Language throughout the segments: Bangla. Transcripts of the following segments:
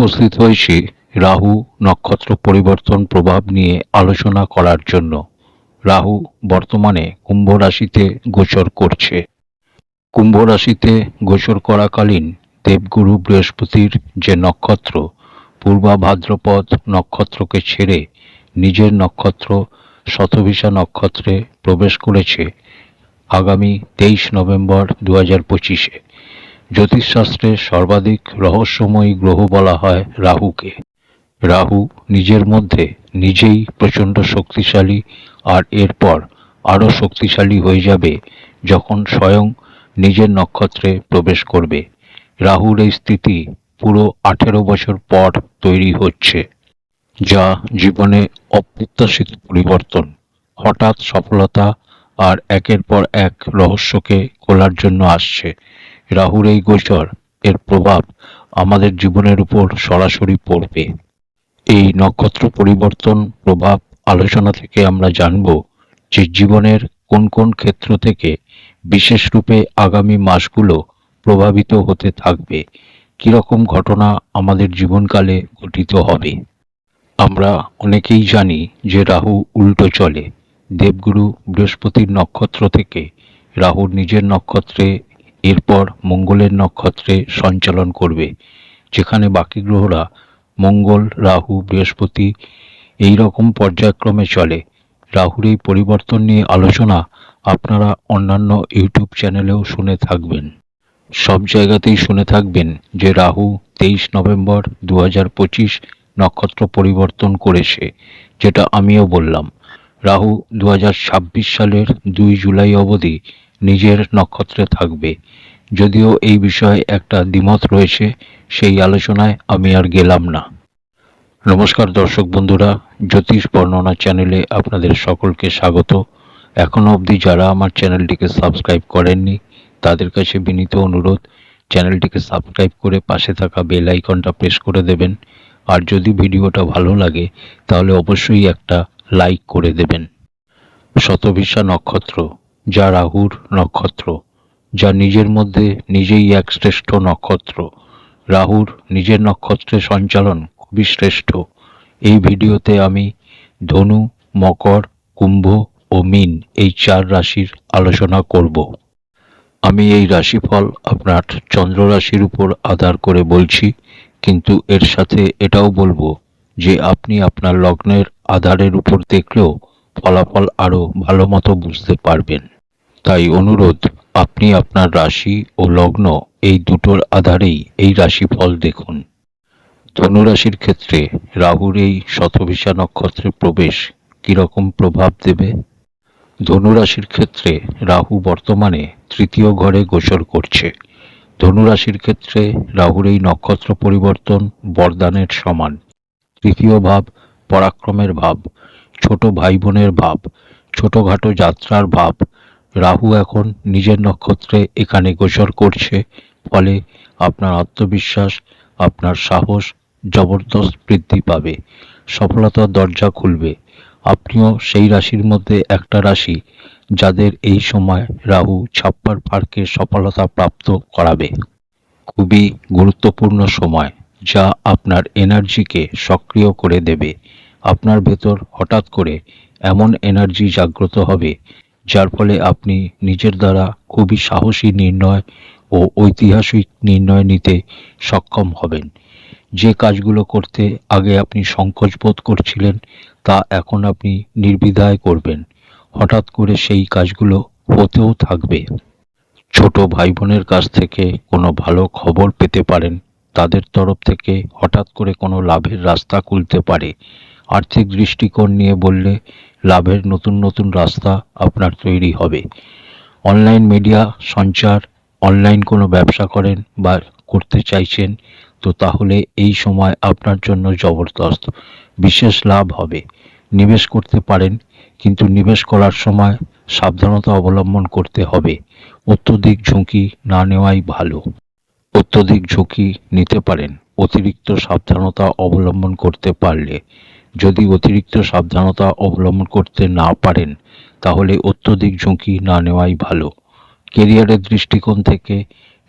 উপস্থিত হয়েছি রাহু নক্ষত্র পরিবর্তন প্রভাব নিয়ে আলোচনা করার জন্য রাহু বর্তমানে কুম্ভ রাশিতে গোচর করছে। কুম্ভ রাশিতে গোচর করাকালীন দেবগুরু বৃহস্পতির যে নক্ষত্র, পূর্বা ভাদ্রপদ নক্ষত্রকে ছেড়ে নিজের নক্ষত্র শতভিসা নক্ষত্রে প্রবেশ করেছে আগামী তেইশ নভেম্বর দু হাজার পঁচিশে। জ্যোতিষশাস্ত্রে সর্বাধিক রহস্যময়ী গ্রহ বলা হয় রাহুকে। রাহু নিজের মধ্যে নিজেই প্রচণ্ড শক্তিশালী আর এরপর আরও শক্তিশালী হয়ে যাবে যখন স্বয়ং নিজের নক্ষত্রে প্রবেশ করবে। রাহুর এই স্থিতি পুরো আঠেরো বছর পর তৈরি হচ্ছে, যা জীবনে অপ্রত্যাশিত পরিবর্তন, হঠাৎ সফলতা আর একের পর এক রহস্যকে খোলার জন্য আসছে। রাহুর এই গোচর এর প্রভাব আমাদের জীবনের উপর সরাসরি পড়বে। এই নক্ষত্র পরিবর্তন প্রভাব আলোচনা থেকে আমরা জানব যে জীবনের কোন কোন ক্ষেত্র থেকে বিশেষ রূপে আগামী মাসগুলো প্রভাবিত হতে থাকবে, কীরকম ঘটনা আমাদের জীবনকালে ঘটিত হবে। আমরা অনেকেই জানি যে রাহু উল্টো চলে। দেবগুরু বৃহস্পতির নক্ষত্র থেকে রাহুর নিজের নক্ষত্রে এরপর মঙ্গলের নক্ষত্রে সঞ্চালন করবে, যেখানে বাকি গ্রহরা মঙ্গল, রাহু, বৃহস্পতি এই রকম পর্যায়ক্রমে চলে। রাহুর এই পরিবর্তন নিয়ে আলোচনা আপনারা অন্যান্য ইউটিউব চ্যানেলেও শুনে থাকবেন। সব জায়গাতেই শুনে থাকবেন যে রাহু তেইশ নভেম্বর দু হাজার পঁচিশ নক্ষত্র পরিবর্তন করেছে, যেটা আমিও বললাম। রাহু দু হাজার ছাব্বিশ সালের দুই জুলাই অবধি নিজের নক্ষত্রে থাকবে। যদিও এই বিষয়ে একটা দ্বিমত রয়েছে, সেই আলোচনায় আমি আর গেলাম না। নমস্কার দর্শক বন্ধুরা, জ্যোতিষ বর্ণনা চ্যানেলে আপনাদের সকলকে স্বাগত। এখনও অবধি যারা আমার চ্যানেলটিকে সাবস্ক্রাইব করেননি, তাদের কাছে বিনীত অনুরোধ, চ্যানেলটিকে সাবস্ক্রাইব করে পাশে থাকা বেল আইকনটা প্রেস করে দেবেন। আর যদি ভিডিওটা ভালো লাগে, তাহলে অবশ্যই একটা লাইক করে দেবেন। শতভিসা নক্ষত্র। যা রাহুর নক্ষত্র, যা নিজের মধ্যে নিজেই এক শ্রেষ্ঠ নক্ষত্র। রাহুর নিজের নক্ষত্রে সঞ্চালন খুবই শ্রেষ্ঠ। এই ভিডিওতে আমি ধনু, মকর, কুম্ভ ও মিন এই চার রাশির আলোচনা করব। আমি এই রাশিফল আপনার চন্দ্র রাশির উপর আধার করে বলছি, কিন্তু এর সাথে এটাও বলব যে আপনি আপনার লগ্নের আধারের উপর দেখলেও ফলাফল আরও ভালো মতো বুঝতে পারবেন। তাই অনুরোধ, আপনি আপনার রাশি ও লগ্ন এই দুটোর আধারেই এই রাশিফল দেখুন। ধনুরাশির ক্ষেত্রে রাহুর এই শতভিসা নক্ষত্রের প্রবেশ কীরকম প্রভাব দেবে? ধনুরাশির ক্ষেত্রে রাহু বর্তমানে তৃতীয় ঘরে গোচর করছে। ধনুরাশির ক্ষেত্রে রাহুর এই নক্ষত্র পরিবর্তন বরদানের সমান। তৃতীয় ভাব পরাক্রমের ভাব, ছোট ভাই বোনের ভাব, ছোটোখাটো যাত্রার ভাব রাহু এখন নিজের নক্ষত্রে এখানে গোচর করছে। ফলে আপনার আত্মবিশ্বাস, আপনার সাহস জবরদস্ত বৃদ্ধি পাবে। সফলতার দরজা খুলবে। আপনিও সেই রাশির মধ্যে একটা রাশি, যাদের এই সময় রাহু ছাপ্পার পার্কে সফলতা প্রাপ্ত করাবে। খুবই গুরুত্বপূর্ণ সময়, যা আপনার এনার্জিকে সক্রিয় করে দেবে। আপনার ভেতর হঠাৎ করে এমন এনার্জি জাগ্রত হবে যার ফলে আপনি নিজের দ্বারা খুবই সাহসী নির্ণয় ও ঐতিহাসিক নির্ণয় নিতে সক্ষম হবেন। যে কাজগুলো করতে আগে আপনি সংকোচ বোধ করছিলেন, তা এখন আপনি নির্বিধায় করবেন। হঠাৎ করে সেই কাজগুলো হতেও থাকবে। ছোট ভাই বোনের কাছ থেকে কোনো ভালো খবর পেতে পারেন। তাদের তরফ থেকে হঠাৎ করে কোনো লাভের রাস্তা খুলতে পারে। আর্থিক দৃষ্টিকোণ নিয়ে বললে লাভের নতুন নতুন রাস্তা আপনার তৈরি হবে। অনলাইন মিডিয়া, সঞ্চার, অনলাইন কোনো ব্যবসা করেন বা করতে চাইছেন, তো তাহলে এই সময় আপনার জন্য জবরদস্ত। বিশেষ লাভ হবে। নিবেশ করতে পারেন, কিন্তু নিবেশ করার সময় সাবধানতা অবলম্বন করতে হবে। অত্যধিক ঝুঁকি না নেওয়াই ভালো। অত্যধিক ঝুঁকি নিতে পারেন। অতিরিক্ত সাবধানতা অবলম্বন করতে পারলে যদি অতিরিক্ত সাবধানতা অবলম্বন করতে না পারেন, তাহলে অত্যধিক ঝুঁকি না নেওয়াই ভালো। কেরিয়ারের দৃষ্টিকোণ থেকে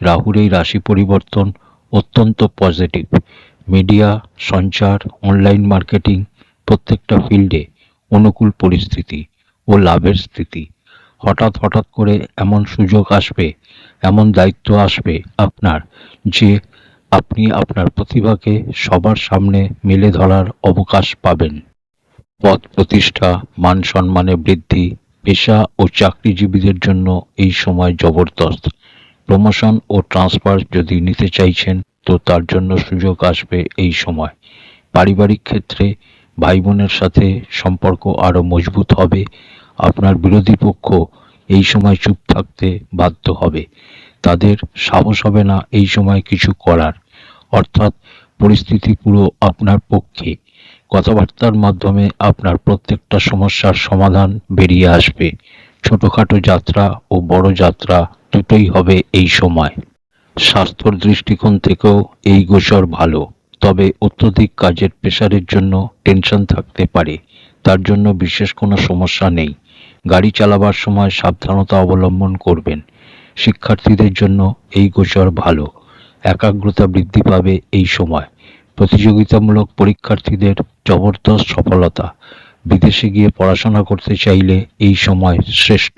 রাহুর এই রাশি পরিবর্তন অত্যন্ত পজিটিভ। মিডিয়া, সঞ্চার, অনলাইন মার্কেটিং প্রত্যেকটা ফিল্ডে অনুকূল পরিস্থিতি ও লাভের স্থিতি। হঠাৎ হঠাৎ করে এমন সুযোগ আসবে, এমন দায়িত্ব আসবে আপনার যে আপনি আপনার প্রতিভাকে সবার সামনে মেলে ধরার অবকাশ পাবেন। পদ প্রতিষ্ঠা, মান সম্মানে বৃদ্ধি, পেশা ও চাকরিজীবীদের জন্য এই সময় জবরদস্ত। প্রমোশন ও ট্রান্সফার যদি নিতে চাইছেন, তো তার জন্য সুযোগ আসবে এই সময়। পারিবারিক ক্ষেত্রে ভাই বোনের সাথে সম্পর্ক আরও মজবুত হবে। আপনার বিরোধী পক্ষ এই সময় চুপ থাকতে বাধ্য হবে। তাদের সাহস হবে না এই সময় কিছু করার। অর্থাৎ পরিস্থিতি পুরো আপনার পক্ষে। কথাবার্তার মাধ্যমে আপনার প্রত্যেকটা সমস্যার সমাধান বেরিয়ে আসবে। ছোটখাটো যাত্রা ও বড় যাত্রা দুটোই হবে এই সময়। স্বাস্থ্যর দৃষ্টিকোণ থেকেও এই গোচর ভালো। তবে অত্যধিক কাজের প্রেশারের জন্য টেনশন থাকতে পারে। তার জন্য বিশেষ কোনো সমস্যা নেই। গাড়ি চালাবার সময় সাবধানতা অবলম্বন করবেন। শিক্ষার্থীদের জন্য এই গোচর ভালো। একাগ্রতা বৃদ্ধি পাবে এই সময়। প্রতিযোগিতামূলক পরীক্ষার্থীদের জবরদস্ত সফলতা। বিদেশে গিয়ে পড়াশোনা করতে চাইলে এই সময় শ্রেষ্ঠ।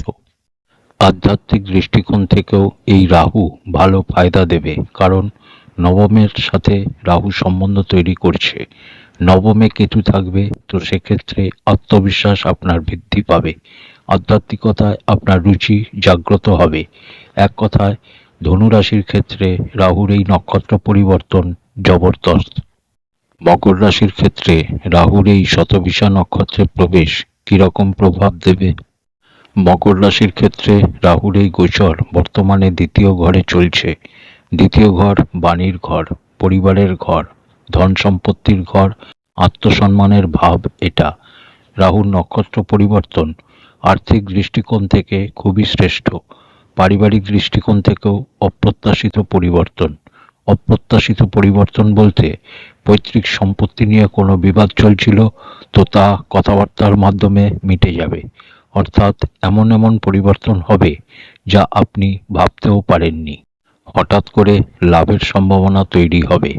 আধ্যাত্মিক দৃষ্টিকোণ থেকেও এই রাহু ভালো ফায়দা দেবে, কারণ নবমের সাথে রাহু সম্বন্ধ তৈরি করছে। নবমে কেতু থাকবে, তো সেক্ষেত্রে আত্মবিশ্বাস আপনার বৃদ্ধি পাবে। আধ্যাত্মিকতায় আপনার রুচি জাগ্রত হবে। এক কথায় ধনুরাশির ক্ষেত্রে রাহুর এই নক্ষত্র পরিবর্তন জবরদস্ত। মকর রাশির ক্ষেত্রে রাহুর এই শতবিশা নক্ষত্রের প্রবেশ কীরকম প্রভাব দেবে? মকর রাশির ক্ষেত্রে রাহুর এই গোচর বর্তমানে দ্বিতীয় ঘরে চলছে। দ্বিতীয় ঘর বাণীর ঘর, পরিবারের ঘর, ধন সম্পত্তির ঘর, আত্মসম্মানের ভাব এটা। রাহুর নক্ষত্র পরিবর্তন আর্থিক দৃষ্টিকোণ থেকে খুবই শ্রেষ্ঠ। পারিবারিক দৃষ্টিকোণ থেকেও অপ্রত্যাশিত পরিবর্তন। অপ্রত্যাশিত পরিবর্তন বলতে পৈতৃক সম্পত্তি নিয়ে কোনো বিবাদ চলছিল তো তা কথাবার্তার মাধ্যমে মিটে যাবে। অর্থাৎ এমন এমন পরিবর্তন হবে যা আপনি ভাবতেও পারেননি। হঠাৎ করে লাভের সম্ভাবনা তৈরি হবে।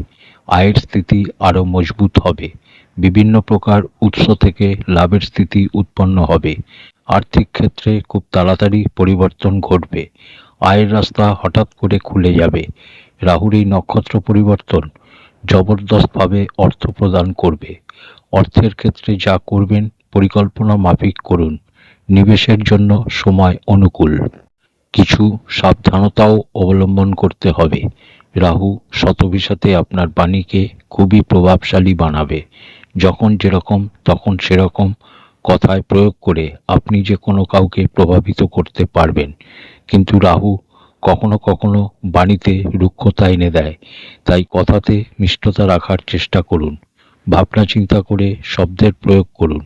আয়ের স্থিতি আরও মজবুত হবে। বিভিন্ন প্রকার উৎস থেকে লাভের স্থিতি উৎপন্ন হবে। আর্থিক ক্ষেত্রে খুব তাড়াতাড়ি পরিবর্তন ঘটবে। আয়ের রাস্তা হঠাৎ করে খুলে যাবে। রাহুর এই নক্ষত্র পরিবর্তন জবরদস্তভাবে অর্থ প্রদান করবে। অর্থের ক্ষেত্রে যা করবেন, পরিকল্পনা মাফিক করুন। নিবেশের জন্য সময় অনুকূল। কিছু সাবধানতাও অবলম্বন করতে হবে। রাহু শতবিশাতে আপনার বাণীকে খুবই প্রভাবশালী বানাবে। যখন যেরকম, তখন সেরকম কথায় প্রয়োগ করে আপনি যে কোনো কাউকে প্রভাবিত করতে পারবেন। কিন্তু রাহু কখনো কখনো বাণীতে রুক্ষতা এনে দেয়। তাই কথাতে মিষ্টতা রাখার চেষ্টা করুন। ভাবনা চিন্তা করে শব্দের প্রয়োগ করুন।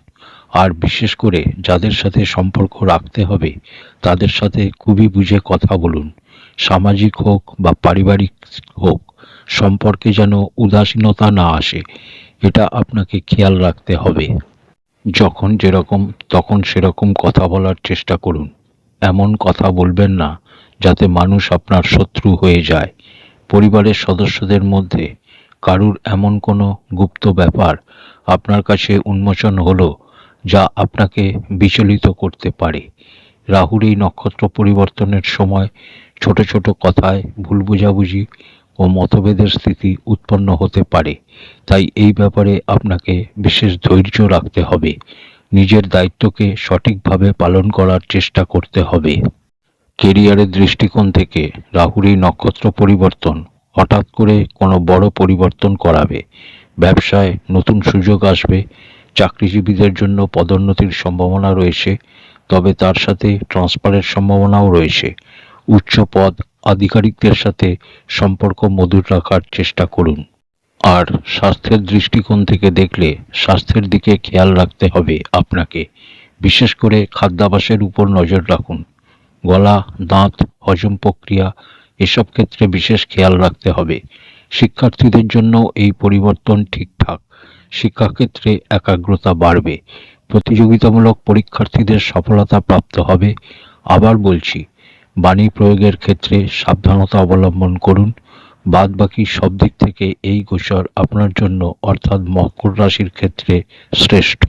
আর বিশেষ করে যাদের সাথে সম্পর্ক রাখতে হবে, তাদের সাথে খুবই বুঝে কথা বলুন। সামাজিক হোক বা পারিবারিক হোক, সম্পর্কে যেন উদাসীনতা না আসে, এটা আপনাকে খেয়াল রাখতে হবে। যখন যেরকম, তখন সেরকম কথা বলার চেষ্টা করুন। এমন কথা বলবেন না যাতে মানুষ আপনার শত্রু হয়ে যায়। পরিবারের সদস্যদের মধ্যে কারুর এমন কোনো গুপ্ত ব্যাপার আপনার কাছে উন্মোচন হলো যা আপনাকে বিচলিত করতে পারে। রাহুর এই নক্ষত্র পরিবর্তনের সময় ছোট ছোট কথায় ভুল বোঝাবুঝি ও মতভেদের স্থিতি উৎপন্ন হতে পারে। তাই এই ব্যাপারে আপনাকে বিশেষ ধৈর্য রাখতে হবে। নিজের দায়িত্বকে সঠিকভাবে পালন করার চেষ্টা করতে হবে। কেরিয়ারের দৃষ্টিকোণ থেকে রাহুর নক্ষত্র পরিবর্তন হঠাৎ করে কোনো বড় পরিবর্তন করাবে। ব্যবসায় নতুন সুযোগ আসবে। চাকরিজীবীদের জন্য পদোন্নতির সম্ভাবনা রয়েছে, তবে তার সাথে ট্রান্সফারের সম্ভাবনাও রয়েছে। উচ্চ পদ আধিকারিকদের সাথে সম্পর্ক মধুর রাখার চেষ্টা করুন। আর স্বাস্থ্যের দৃষ্টিকোণ থেকে দেখলে স্বাস্থ্যের দিকে খেয়াল রাখতে হবে আপনাকে। বিশেষ করে খাদ্যাভ্যাসের উপর নজর রাখুন। গলা, দাঁত, হজম প্রক্রিয়া, এসব ক্ষেত্রে বিশেষ খেয়াল রাখতে হবে। শিক্ষার্থীদের জন্য এই পরিবর্তন ঠিকঠাক। শিক্ষাক্ষেত্রে একাগ্রতা বাড়বে। প্রতিযোগিতামূলক পরীক্ষার্থীদের সফলতা প্রাপ্ত হবে। আবার বলছি বাণী প্রয়োগের ক্ষেত্রে সাবধানতা অবলম্বন করুন। বাদ বাকি সব দিক থেকে এই গোচর আপনার জন্য অর্থাৎ মকর রাশির ক্ষেত্রে শ্রেষ্ঠ।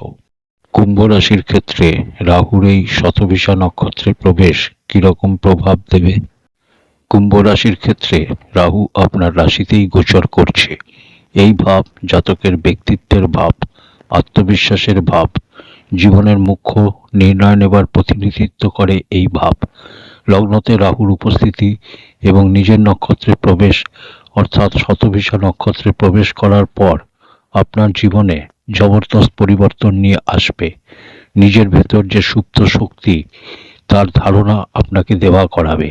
কুম্ভ রাশির ক্ষেত্রে রাহুর এই শতভিষা নক্ষত্রে প্রবেশ কীরকম প্রভাব দেবে? কুম্ভ রাশির ক্ষেত্রে রাহু আপনার রাশিতেই গোচর করছে। এই ভাব জাতকের ব্যক্তিত্বের ভাব, আত্মবিশ্বাসের ভাব, জীবনের মুখ্য নির্ণয় নেবার প্রতিনিধিত্ব করে এই ভাব। লগ্নতে রাহুর উপস্থিতি এবং নিজের নক্ষত্রে প্রবেশ, অর্থাৎ শতভিষা নক্ষত্রে প্রবেশ করার পর আপনার জীবনে জবরদস্ত পরিবর্তন নিয়ে আসবে। নিজের ভেতর যে সুপ্ত শক্তি, তার ধারণা আপনাকে দেওয়া করাবে।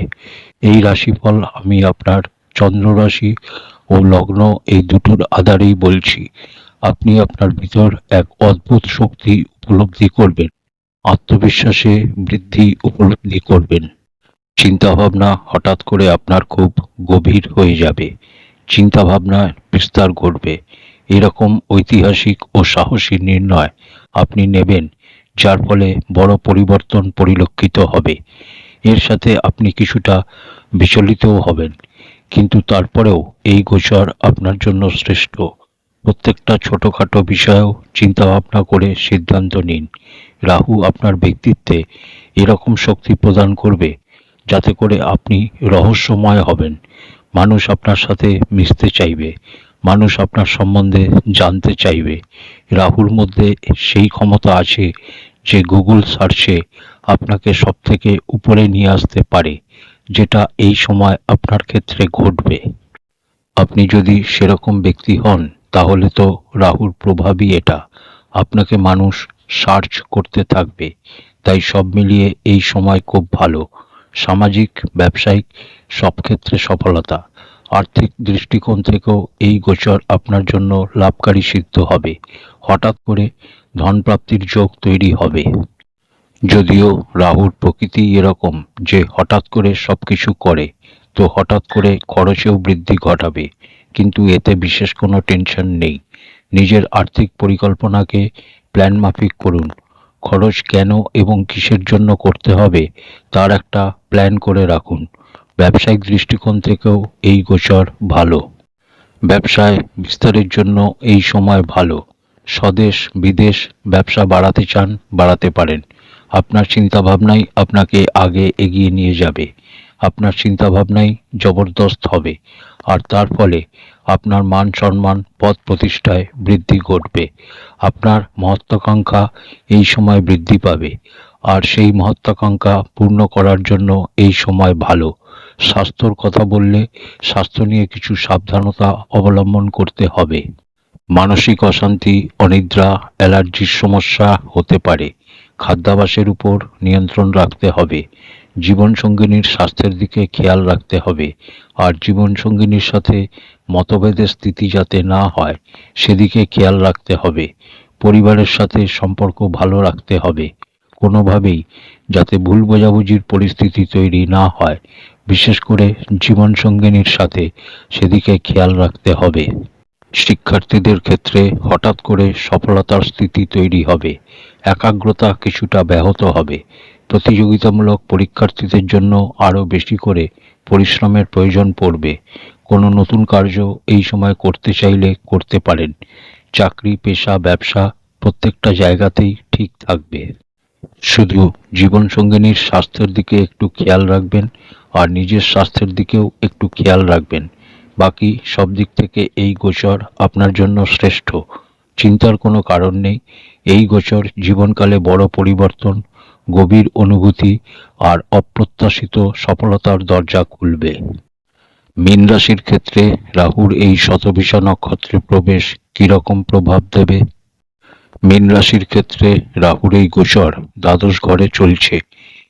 এই রাশিফল আমি আপনার চন্দ্র রাশি ও লগ্ন এই দুটোর আধারেই বলছি। আপনি আপনার ভিতর এক অদ্ভুত শক্তি উপলব্ধি করবেন। আত্মবিশ্বাসে বৃদ্ধি উপলব্ধি করবেন। চিন্তাভাবনা হঠাৎ করে আপনার খুব গভীর হয়ে যাবে। চিন্তাভাবনায় বিস্তার ঘটবে। এরকম ঐতিহাসিক ও সাহসী নির্ণয় আপনি নেবেন, যার ফলে বড় পরিবর্তন পরিলক্ষিত হবে। এর সাথে আপনি কিছুটা বিচলিতও হবেন, কিন্তু তারপরেও এই গোচর আপনার জন্য শ্রেষ্ঠ। প্রত্যেকটা ছোটোখাটো বিষয়েও চিন্তাভাবনা করে সিদ্ধান্ত নিন। রাহু আপনার ব্যক্তিত্বে এরকম শক্তি প্রদান করবে যাতে করে আপনি রহস্যময় হবেন। মানুষ আপনার সাথে মিশতে চাইবে। মানুষ আপনার সম্বন্ধে জানতে চাইবে। রাহুর মধ্যে সেই ক্ষমতা আছে যে গুগল সার্চে আপনাকে সব থেকে উপরে নিয়ে আসতে পারে, যেটা এই সময় আপনার ক্ষেত্রে ঘটবে। আপনি যদি সেরকম ব্যক্তি হন, তাহলে তো রাহুর প্রভাবই এটা। আপনাকে মানুষ সার্চ করতে থাকবে। তাই সব মিলিয়ে এই সময় খুব ভালো। সামাজিক, ব্যবসায়িক সব ক্ষেত্রে সফলতা। আর্থিক দৃষ্টিকোণ থেকেও এই গোচর আপনার জন্য লাভকারী সিদ্ধ হবে। হঠাৎ করে ধনপ্রাপ্তির যোগ তৈরি হবে। যদিও রাহুর প্রকৃতি এরকম যে হঠাৎ করে সব কিছু করে, তো হঠাৎ করে খরচেও বৃদ্ধি ঘটাবে। কিন্তু এতে বিশেষ কোনো টেনশন নেই। নিজের আর্থিক পরিকল্পনাকে প্ল্যান মাফিক করুন। খরচ কেন এবং কিসের জন্য করতে হবে, তার একটা প্ল্যান করে রাখুন। ব্যবসায়িক দৃষ্টিকোণ থেকেও এই গোচর ভালো। ব্যবসায় বিস্তারের জন্য এই সময় ভালো। স্বদেশ, বিদেশ ব্যবসা বাড়াতে চান, বাড়াতে পারেন। আপনার চিন্তাভাবনাই আপনাকে আগে এগিয়ে নিয়ে যাবে। আপনার চিন্তাভাবনাই জবরদস্ত হবে, আর তার ফলে আপনার মান সম্মান পদ প্রতিষ্ঠায় বৃদ্ধি ঘটবে। আপনার মহত্বাকাঙ্ক্ষা এই সময় বৃদ্ধি পাবে, আর সেই মহত্বাকাঙ্ক্ষা পূর্ণ করার জন্য এই সময় ভালো। স্বাস্থ্যর কথা বললে স্বাস্থ্য নিয়ে কিছু সাবধানতা অবলম্বন করতে হবে। মানসিক অশান্তি, অনিদ্রা, অ্যালার্জির সমস্যা হতে পারে। খাদ্যাভাসের উপর নিয়ন্ত্রণ রাখতে হবে। জীবনসঙ্গিনীর স্বাস্থ্যের দিকে খেয়াল রাখতে হবে, আর জীবনসঙ্গিনীর সাথে মতভেদের স্থিতি যাতে না হয়, সেদিকে খেয়াল রাখতে হবে। পরিবারের সাথে সম্পর্ক ভালো রাখতে হবে। কোনোভাবেই যাতে ভুল বোঝাবুঝির পরিস্থিতি তৈরি না হয়, বিশেষ করে জীবনসঙ্গিনীর সাথে সেদিকে খেয়াল রাখতে হবে। শিক্ষার্থীদের ক্ষেত্রে হঠাৎ করে সফলতার স্থিতি তৈরি হবে, একাগ্রতা কিছুটা ব্যাহত হবে। প্রতিযোগিতামূলক পরীক্ষার্থীদের জন্য আরও বেশি করে পরিশ্রমের প্রয়োজন পড়বে। কোনো নতুন কার্য এই সময় করতে চাইলে করতে পারেন। চাকরি, পেশা, ব্যবসা প্রত্যেকটা জায়গাতেই ঠিক থাকবে। শুধু জীবনসঙ্গিনীর স্বাস্থ্যের দিকে একটু খেয়াল রাখবেন আর নিজের স্বাস্থ্যের দিকেও একটু খেয়াল রাখবেন। বাকি সব দিক থেকে এই গোচর আপনার জন্য শ্রেষ্ঠ। চিন্তার কোনো কারণ নেই। এই গোচর জীবনকালে বড় পরিবর্তন গভীর অনুভূতি আর অপ্রত্যাশিত সফলতার দরজা খুলবে। মীন রাশির ক্ষেত্রে রাহুর এই শতভিষা নক্ষত্রে প্রবেশ কীরকম প্রভাব দেবে? মীন রাশির ক্ষেত্রে রাহুর এই গোচর দ্বাদশ ঘরে চলছে।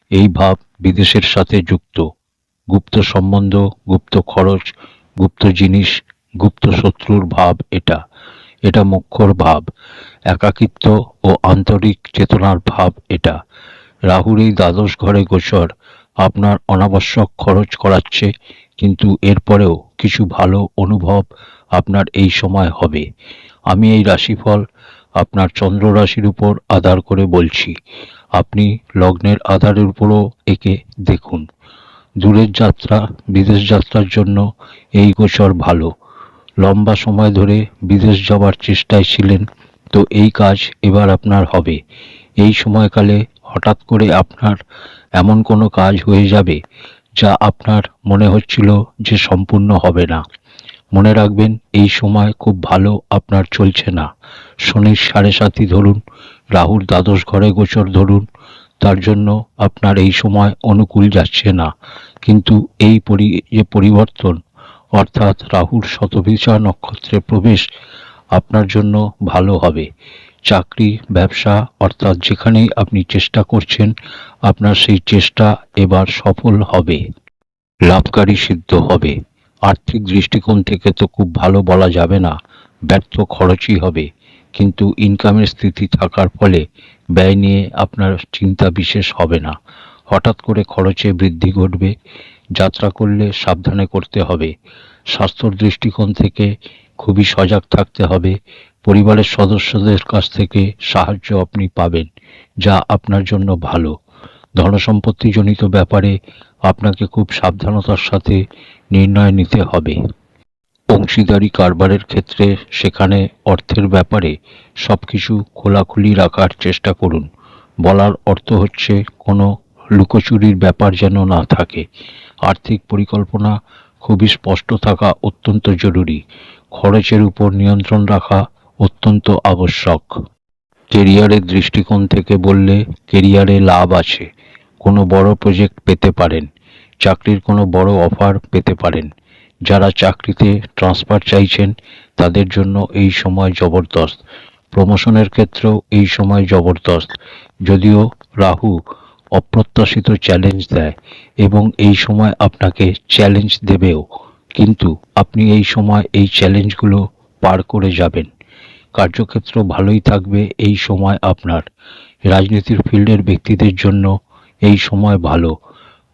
এই ভাব বিদেশের সাথে যুক্ত। গুপ্ত সম্বন্ধ, গুপ্ত খরচ, গুপ্ত জিনিস, গুপ্ত শত্রুর ভাব এটা। এটা মুখ্যর ভাব। একাকিত্ব ও আন্তরিক চেতনার ভাব এটা। রাহুর এই দ্বাদশ ঘরে গোচর। আপনার অনাবশ্যক খরচ করাচ্ছে, কিন্তু এরপরেও কিছু ভালো অনুভব আপনার এই সময় হবে। আমি এই রাশিফল আপনার চন্দ্র রাশির উপর আধার করে বলছি। আপনি লগ্নের আধারের উপরও একে দেখুন। দূরের যাত্রা, বিদেশ যাত্রার জন্য এই গোচর ভালো। লম্বা সময় ধরে বিদেশ যাওয়ার চেষ্টায় ছিলেন, তো এই কাজ এবার আপনার হবে। এই সময়কালে হঠাৎ করে আপনার এমন কোনো কাজ হয়ে যাবে যা আপনার মনে হচ্ছিল যে সম্পূর্ণ হবে না। মনে রাখবেন, এই সময় খুব ভালো আপনার চলছে না। শনির সাড়ে সাতই ধরুন, রাহুর দ্বাদশ ঘরে গোচর ধরুন, তার জন্য আপনার এই সময় অনুকূল যাচ্ছে না। কিন্তু এই পরি, যে পরিবর্তন, অর্থাৎ রাহুর শতভিসা নক্ষত্রে প্রবেশ আপনার জন্য ভালো হবে। চাকরি, ব্যবসা অর্থাৎ যেখানেই আপনি চেষ্টা করছেন, আপনার সেই চেষ্টা এবার সফল হবে। লাভকারী সিদ্ধ হবে। আর্থিক দৃষ্টিকোণ থেকে তো খুব ভালো বলা যাবে না, ব্যর্থ খরচই হবে। কিন্তু ইনকামের স্থিতি থাকার ফলে ব্যয় নিয়ে আপনার চিন্তা বিশেষ হবে না। হঠাৎ করে খরচে বৃদ্ধি ঘটবে, যাত্রা করলে সাবধানে করতে হবে। স্বাস্থ্যর দৃষ্টিকোণ থেকে খুবই সজাগ থাকতে হবে। পরিবারের সদস্যদের কাছ থেকে সাহায্য আপনি পাবেন, যা আপনার জন্য ভালো। ধনসম্পত্তিজনিত ব্যাপারে আপনাকে খুব সাবধানতার সাথে নির্ণয় নিতে হবে। অংশীদারি কারবারের ক্ষেত্রে সেখানে অর্থের ব্যাপারে সব কিছু খোলাখুলি রাখার চেষ্টা করুন। বলার অর্থ হচ্ছে কোনো লুকোচুরির ব্যাপার যেন না থাকে। আর্থিক পরিকল্পনা খুবই স্পষ্ট থাকা অত্যন্ত জরুরি। খরচের উপর নিয়ন্ত্রণ রাখা অত্যন্ত আবশ্যক। কেরিয়ারের দৃষ্টিকোণ থেকে বললে কেরিয়ারে লাভ আছে, কোনো বড় প্রজেক্ট পেতে পারেন, চাকরির কোনো বড় অফার পেতে পারেন। যারা চাকরিতে ট্রান্সফার চাইছেন, তাদের জন্য এই সময় জবরদস্ত। প্রমোশনের ক্ষেত্রেও এই সময় জবরদস্ত। যদিও রাহু অপ্রত্যাশিত চ্যালেঞ্জ দেয় এবং এই সময় আপনাকে চ্যালেঞ্জ দেবেও। কিন্তু আপনি এই সময় এই চ্যালেঞ্জগুলো পার করে যাবেন। কার্যক্ষেত্র ভালোই থাকবে এই সময় আপনার। রাজনীতির ফিল্ডের ব্যক্তিদের জন্য এই সময় ভালো।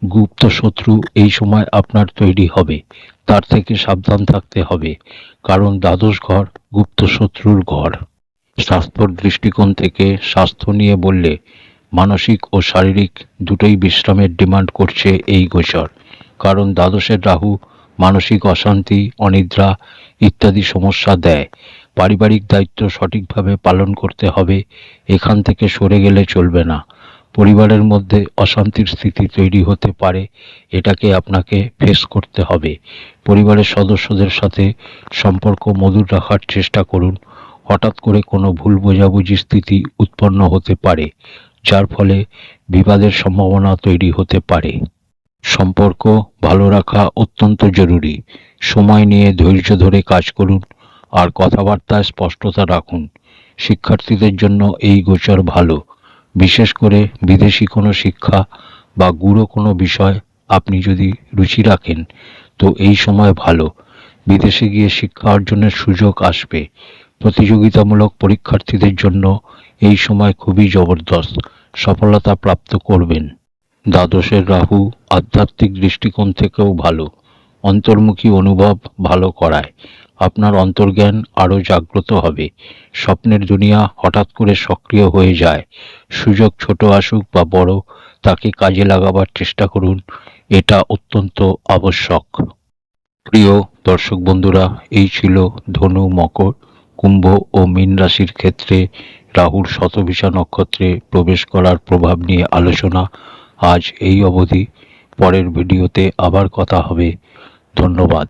গুপ্ত শত্রু এই সময় আপনার তৈরি হবে। তার থেকে সাবধান থাকতে হবে। কারণ দ্বাদশ ঘর গুপ্ত শত্রুর ঘর। স্বাস্থ্যর দৃষ্টিকোণ থেকে স্বাস্থ্য নিয়ে বললে মানসিক ও শারীরিক দুটোই বিশ্রামের ডিমান্ড করছে এই গোচর। কারণ দ্বাদশের রাহু মানসিক অশান্তি, অনিদ্রা ইত্যাদি সমস্যা দেয়। পারিবারিক দায়িত্ব সঠিকভাবে পালন করতে হবে, এখান থেকে সরে গেলে চলবে না। পরিবারের মধ্যে অশান্তির স্থিতি তৈরি হতে পারে, এটাকে আপনাকে ফেস করতে হবে। পরিবারের সদস্যদের সাথে সম্পর্ক মধুর রাখার চেষ্টা করুন। হঠাৎ করে কোনো ভুল বোঝাবুঝি স্থিতি উৎপন্ন হতে পারে, যার ফলে বিবাদের সম্ভাবনা তৈরি হতে পারে। সম্পর্ক ভালো রাখা অত্যন্ত জরুরি। সময় নিয়ে ধৈর্য ধরে কাজ করুন আর কথাবার্তায় স্পষ্টতা রাখুন। শিক্ষার্থীদের জন্য এই গোচর ভালো। বিশেষ করে বিদেশি কোনো শিক্ষা বা গুরু কোনো বিষয় আপনি যদি রুচি রাখেন, তো এই সময় ভালো। বিদেশে গিয়ে শিক্ষা অর্জনের সুযোগ আসবে। প্রতিযোগিতামূলক পরীক্ষার্থীদের জন্য এই সময় খুবই জবরদস্ত। সফলতা প্রাপ্ত করবেন। দ্বাদশের রাহু আধ্যাত্মিক দৃষ্টিকোণ থেকেও ভালো। অন্তর্মুখী অনুভব ভালো করায়। আপনার অন্তর্জ্ঞান আরও জাগ্রত হবে। স্বপ্নের দুনিয়া হঠাৎ করে সক্রিয় হয়ে যায়। সুযোগ ছোট আসুক বা বড়, তাকে কাজে লাগাবার চেষ্টা করুন। এটা অত্যন্ত আবশ্যক। প্রিয় দর্শক বন্ধুরা, এই ছিল ধনু মকর। কুম্ভ ও মীন রাশির ক্ষেত্রে রাহুর শতভিসা নক্ষত্রে প্রবেশ করার প্রভাব নিয়ে আলোচনা। আজ এই অবধি। পরের ভিডিওতে আবার কথা হবে। ধন্যবাদ।